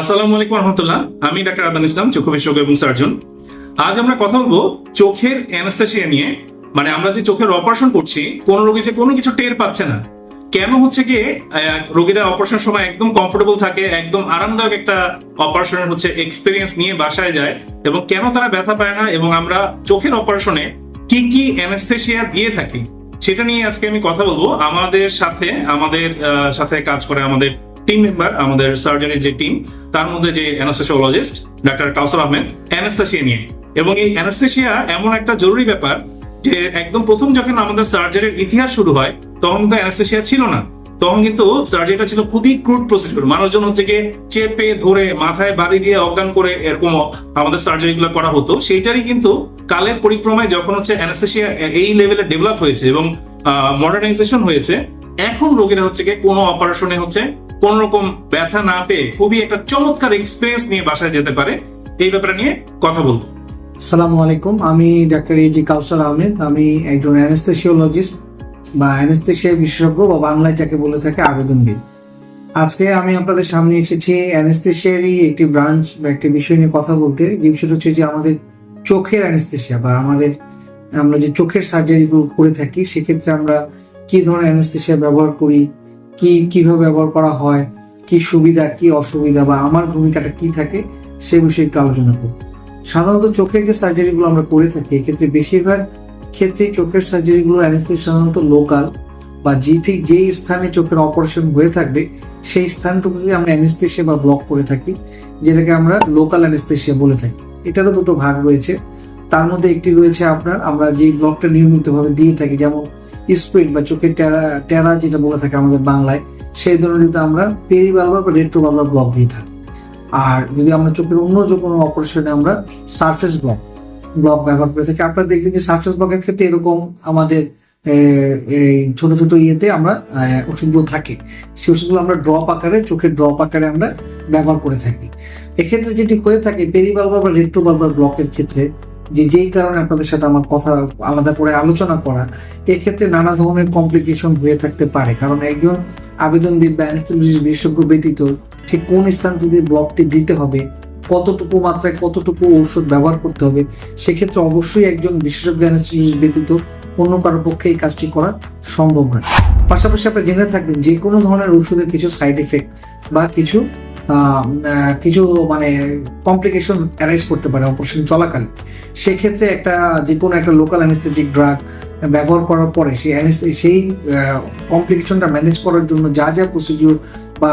আসসালামু আলাইকুম রহমতুল্লাহ। আমি ডাক্তার আদান ইসলাম, চক্ষু বিশেষজ্ঞ এবং সার্জন। আজ আমরা কথা বলব চোখের অ্যানাস্থেসিয়া নিয়ে। মানে আমরা যে চোখের অপারেশন করছি, কোন রোগী যে কোনো কিছু টের পাচ্ছে না। কেন হচ্ছে কি রোগীরা অপারেশন সময় একদম কমফোর্টেবল থাকে, একদম আরামদায়ক একটা অপারেশনের হচ্ছে এক্সপিরিয়েন্স নিয়ে বাসায় যায় এবং কেন তারা ব্যথা পায় না এবং আমরা চোখের অপারেশনে কি কি অ্যানাস্থেসিয়া দিয়ে থাকি? সেটা নিয়ে আজকে আমি কথা বলব। আমাদের সাথে আমাদের সাথে কাজ করে আমাদের টিম মেম্বার আমাদের সার্জারির যে টিম তার মধ্যে যে anaesthesiologist doctor Kawsar Ahmed anaesthesia নিয়ে। এবং এই অ্যানাস্থেসিয়া এমন একটা জরুরি ব্যাপার যে একদম প্রথম যখন আমাদের সার্জারির ইতিহাস শুরু হয়, তখন কিন্তু অ্যানাস্থেসিয়া ছিল না। তখন কিন্তু সার্জারিটা ছিল খুবই ক্রুড প্রসিডিউর মানুষজন হচ্ছে গিয়ে চেপে ধরে মাথায় বাড়ি দিয়ে অজ্ঞান করে এরকম আমাদের সার্জারি গুলো করা হতো। সেইটারই কিন্তু কালের পরিক্রমায় যখন হচ্ছে অ্যানাস্থেসিয়া এই লেভেলে ডেভেলপ হয়েছে এবং মডার্নাইজেশন হয়েছে, এখন রোগীরা হচ্ছে গিয়ে কোনো অপারেশনে হচ্ছে কোন রকম ব্যথা না পেয়ে খুবই একটা চমৎকার এক্সপিরিয়েন্স নিয়ে বাসায় যেতে পারে, এই ব্যাপারে নিয়ে কথা বলব। আসসালামু আলাইকুম। আমি ডাক্তার এজি কাউসার আহমেদ। আমি একজন অ্যানেস্থেসিওলজিস্ট বা অ্যানেস্থেসিয়া বিশেষজ্ঞ বা বাংলায় যাকে বলে থাকে আবেদনবিদ। আজকে আমি আপনাদের সামনে এসেছি অ্যানেস্থেসিয়ারই একটি ব্রাঞ্চ বা একটি বিষয় নিয়ে কথা বলতে। যে বিষয়টা হচ্ছে যে আমাদের চোখের অ্যানেস্থেসিয়া বা আমাদের, আমরা যে চোখের সার্জারিগুলো করে থাকি, সেক্ষেত্রে আমরা কি ধরনের অ্যানেস্থেসিয়া ব্যবহার করি কি, কীভাবে ব্যবহার করা হয়, কি সুবিধা, কি অসুবিধা, বা আমার ভূমিকাটা কি থাকে, সে বিষয়ে একটু আলোচনা করব। সাধারণত চোখের যে সার্জারিগুলো আমরা করে থাকি, এক্ষেত্রে বেশিরভাগ ক্ষেত্রেই চোখের সার্জারিগুলো অ্যানেস্থেসিয়া সাধারণত লোকাল বা যে ঠিক যেই স্থানে চোখের অপারেশন হয়ে থাকবে, সেই স্থানটুকুকে আমরা অ্যানেস্থেসিয়া বা ব্লক করে থাকি, যেটাকে আমরা লোকাল অ্যানেস্থেসিয়া বলে থাকি। এটারও দুটো ভাগ রয়েছে। তার মধ্যে একটি রয়েছে আপনার, আমরা যে ব্লকটা নিয়মিতভাবে দিয়ে থাকি, যেমন স্প্রিট বা চোখের টেরা টেরা যেটা বলে থাকে আমাদের বাংলায়, সেই ধরনের আমরা পেরিবালবার বা রেট্রোবালবার ব্লক দিয়ে থাকি। আর যদি আমরা চোখের অন্য যে কোনো অপারেশনে আমরা সারফেস ব্লক ব্লক ব্যবহার করে থাকি, আপনারা দেখবেন যে সারফেস ব্লকের ক্ষেত্রে এরকম আমাদের এই ছোট ছোট ইয়েতে আমরা ওষুধগুলো থাকে। সেই ওষুধগুলো আমরা ড্রপ আকারে, চোখের ড্রপ আকারে আমরা ব্যবহার করে থাকি। এক্ষেত্রে যেটি হয়ে থাকে পেরিবালবার বা রেট্রোবালবার ব্লকের ক্ষেত্রে যে যেই কারণে আপনাদের সাথে আমার কথা আলাদা করে আলোচনা করা, এক্ষেত্রে নানা ধরনের কমপ্লিকেশন হয়ে থাকতে পারে। কারণ একজন আবেদনবিদ বিশেষজ্ঞ ব্যতীত ঠিক কোন স্থান থেকে ব্লকটি দিতে হবে, কতটুকু মাত্রায় কতটুকু ঔষধ ব্যবহার করতে হবে, সেক্ষেত্রে অবশ্যই একজন বিশেষজ্ঞ অ্যানেস্থেসিওলজিস্ট ব্যতীত অন্য কারোর পক্ষে এই কাজটি করা সম্ভব নয়। পাশাপাশি আপনি জেনে থাকবেন যে কোনো ধরনের ঔষধের কিছু সাইড এফেক্ট বা কিছু কিছু মানে কমপ্লিকেশন অ্যারাইজ করতে পারে অপারেশন চলাকালীন। সেক্ষেত্রে একটা যে কোনো একটা লোকাল অ্যানেস্থেটিক ড্রাগ ব্যবহার করার পরে সেই সেই কমপ্লিকেশনটা ম্যানেজ করার জন্য যা যা প্রসিডিউর বা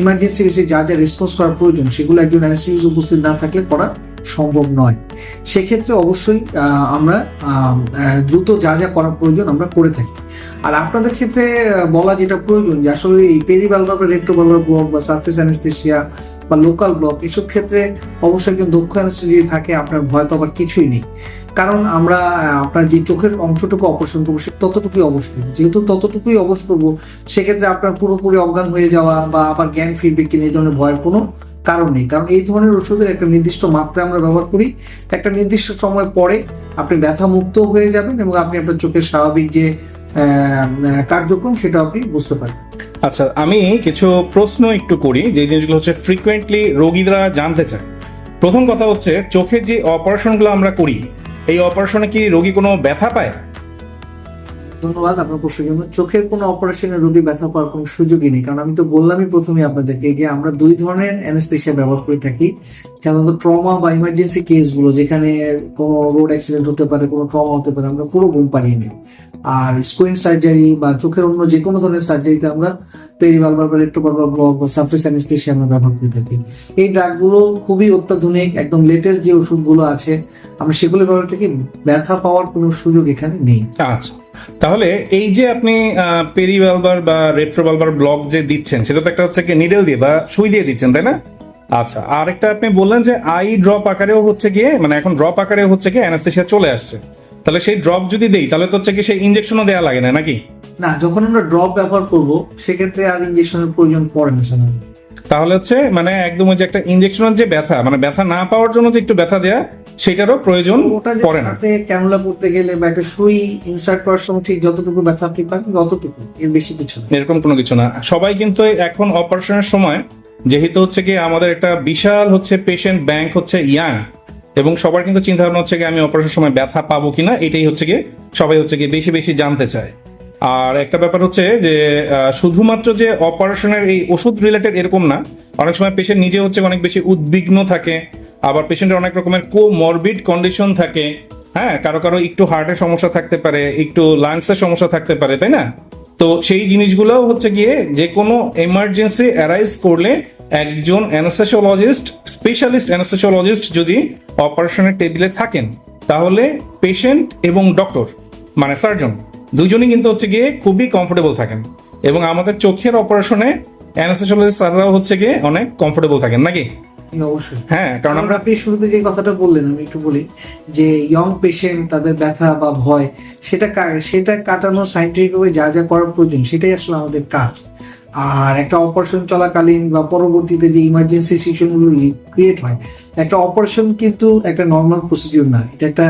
ইমার্জেন্সি বেসে যা যা রেসপন্স করার প্রয়োজন, সেগুলো একজন অ্যানেস্থেটিস্ট উপস্থিত না থাকলে করা সম্ভব নয়। সেক্ষেত্রে অবশ্যই আমরা দ্রুত যা যা করার প্রয়োজন আমরা করে থাকি। আর আপনাদের ক্ষেত্রে বলা যেটা প্রয়োজন যে আসলে এই পেরিবালবার বা রেট্রোবালবার ব্লক বা সার্ফেস অ্যানেস্থেসিয়া বা লোকাল ব্লক এসব ক্ষেত্রে অবশ্যই একজন দক্ষ অ্যানেস্থেসিয়া যদি থাকে, আপনার ভয় পাবার কিছুই নেই। কারণ আমরা আপনার যে চোখের অংশটুকু অপারেশন করব, সে ততটুকুই অবশ করব যেহেতু ততটুকুই অবশ করব, সেক্ষেত্রে আপনার পুরোপুরি অজ্ঞান হয়ে যাওয়া বা আবার জ্ঞান ফিরবে কিনা এই ধরনের ভয়ের কোনো কারণ নেই। কারণ এই ধরনের ওষুধের একটা নির্দিষ্ট মাত্রা আমরা ব্যবহার করি। একটা নির্দিষ্ট সময় পরে আপনি ব্যথা মুক্ত হয়ে যাবেন এবং আপনি আপনার চোখের স্বাভাবিক যে কার্যক্রম, সেটা আপনি বুঝতে পারবেন। আচ্ছা আমি কিছু প্রশ্ন একটু করি, যে জিনিসগুলো হচ্ছে ফ্রিকোয়েন্টলি রোগীরা জানতে চায়। প্রথম কথা হচ্ছে, চোখের যে অপারেশনগুলো আমরা করি, এই অপারেশনে কি রোগী কোনো ব্যথা পায়? ধন্যবাদ, আপনার প্রশ্নের জন্য চোখের কোনো অপারেশনে রোগী ব্যথা পাওয়ার কোনো সুযোগই নেই, কারণ আমি তো বললামই প্রথমে আপনাদেরকে যে আমরা দুই ধরনের অ্যানেস্থেশিয়া ব্যবহার করে থাকি। সাধারণত ট্রমা বা ইমার্জেন্সি কেসগুলো যেখানে কোনো রোড অ্যাক্সিডেন্ট হতে পারে, কোনো ট্রমা হতে পারে, আমরা পুরো ঘুম পাড়িয়ে নিই। আর স্কুইন সার্জারি বা চোখের অন্য যে কোনো ধরনের সার্জারিতে আমরা পেরিবালবার বা রেট্রোবালবার ব্লক বা সারফেস অ্যানেস্থেশিয়া আমরা ব্যবহার করে থাকি। এই ড্রাগগুলো খুবই অত্যাধুনিক, একদম লেটেস্ট যে ওষুধগুলো আছে, আমরা সেগুলো ব্যবহার থেকে, ব্যথা পাওয়ার কোনো সুযোগ এখানে নেই। আচ্ছা। তাহলে এই যে আপনি পেরিভালবার বা রেট্রোভালবার ব্লক যে দিচ্ছেন সেটা তো একটা হচ্ছে কি নিডেল দিয়ে বা সুই দিয়ে দিচ্ছেন তাই না? আচ্ছা আর একটা আপনি বললেন যে আই ড্রপ আকারেও হচ্ছে গিয়ে মানে এখন ড্রপ আকারে হচ্ছে গিয়ে অ্যানাস্থেসিয়া চলে আসছে। তাহলে সেই ড্রপ যদি দেই তাহলে তো হচ্ছে কি সেই ইনজেকশনও দেওয়া লাগে না নাকি? না যখন আমরা ড্রপ ব্যবহার করব সেক্ষেত্রে আর ইনজেকশনের প্রয়োজন পড়ে না সাধারণত। তাহলে হচ্ছে মানে একদম ওই যে একটা ইনজেকশনের যে ব্যথা মানে ব্যথা না পাওয়ার জন্য যে একটু ব্যথা দেয়া সেটারও প্রয়োজন পড়ে না। ক্যানুলা করতে গেলে বা একটা সুই ইনসার্ট করার সময় ঠিক যতটুকু ব্যথা আপনি পাবেন অতটুকু এর বেশি কিছু না। এরকম কোনো কিছু না। সবাই কিন্তু এখন অপারেশনের সময় যেহেতু হচ্ছে কি আমাদের একটা বিশাল হচ্ছে পেশেন্ট ব্যাংক হচ্ছে ইয়াং এবং সবার কিন্তু চিন্তা ভাবনা হচ্ছে কি আমি অপারেশন সময় ব্যথা পাবো কিনা এটাই হচ্ছে কি সবাই হচ্ছে কি বেশি বেশি জানতে চায়। আর একটা ব্যাপার হচ্ছে যে শুধুমাত্র যে অপারেশনের এই ওষুধ রিলেটেড এরকম না অনেক সময় পেশেন্ট নিজে হচ্ছে অনেক বেশি উদ্বিগ্ন থাকে আবার পেশেন্টের অনেক রকমের কো মরবিড কন্ডিশন থাকে। হ্যাঁ কারও কারও একটু হার্টের সমস্যা থাকতে পারে, একটু লাংসের সমস্যা থাকতে পারে, তাই না? তো সেই জিনিসগুলোও হচ্ছে গিয়ে যে কোনো এমার্জেন্সি অ্যারাইজ করলে একজন অ্যানাস্থেসিওলজিস্ট স্পেশালিস্ট অ্যানাস্থেসিওলজিস্ট যদি অপারেশনের টেবিলে থাকেন, তাহলে পেশেন্ট এবং ডক্টর মানে সার্জন দুজনই কিন্তু হচ্ছে গিয়ে খুবই কমফোর্টেবল থাকেন। এবং আমাদের চোখের অপারেশনে অ্যানাস্থেসিওলজিস্ট স্যাররাও হচ্ছে গিয়ে অনেক কমফোর্টেবল থাকেন, নাকি? অবশ্যই। হ্যাঁ কারণ আমরা আপনি শুরুতে যে কথাটা বললেন আমি একটু বলি যে ইয়ং পেশেন্ট তাদের ব্যথা বা ভয় সেটা সেটা কাটানোর সাইন্টিফিকভাবে যা যা করার প্রয়োজন সেটাই আসলে আমাদের কাজ। আর একটা অপারেশন চলাকালীন বা পরবর্তীতে যে ইমার্জেন্সি সিচুয়েশনগুলো ক্রিয়েট হয় একটা অপারেশন কিন্তু একটা নর্মাল প্রসিডিউর না। এটা একটা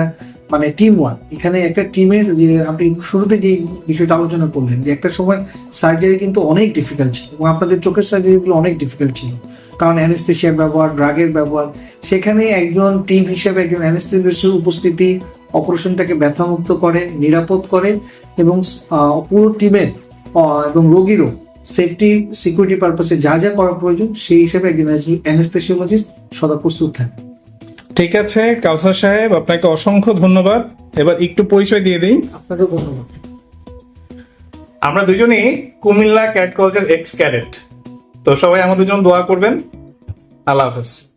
মানে টিম ওয়ার্ক এখানে একটা টিমের যে আপনি শুরুতে যে বিষয়টা আলোচনা করলেন, যে একটা সময় সার্জারি কিন্তু অনেক ডিফিকাল্ট ছিল এবং আপনাদের চোখের সার্জারিগুলো অনেক ডিফিকাল্ট ছিল। কারণ অ্যানেস্থেশিয়ার ব্যবহার ড্রাগের ব্যবহার, সেখানে একজন টিম হিসেবে একজন অ্যানেস্থেসিস্টের উপস্থিতি অপারেশনটাকে ব্যথামুক্ত করে, নিরাপদ করে এবং পুরো টিমের এবং রোগীরও সেফটি সিকিউরিটি পারপাসে যা যা করা প্রয়োজন, সেই হিসেবে একজন অ্যানেস্থেসিওলজিস্ট সদা প্রস্তুত থাকে ঠিক আছে কাউসার সাহেব আপনাকে অসংখ্য ধন্যবাদ। এবার একটু পরিচয় দিয়ে দিই। আপনাকেও ধন্যবাদ। আমরা দুজনেই কুমিল্লা ক্যাট কলেজের এক্স ক্যাডেট। তো সবাই আমাদের জন্য দোয়া করবেন। আল্লাহ হাফেজ।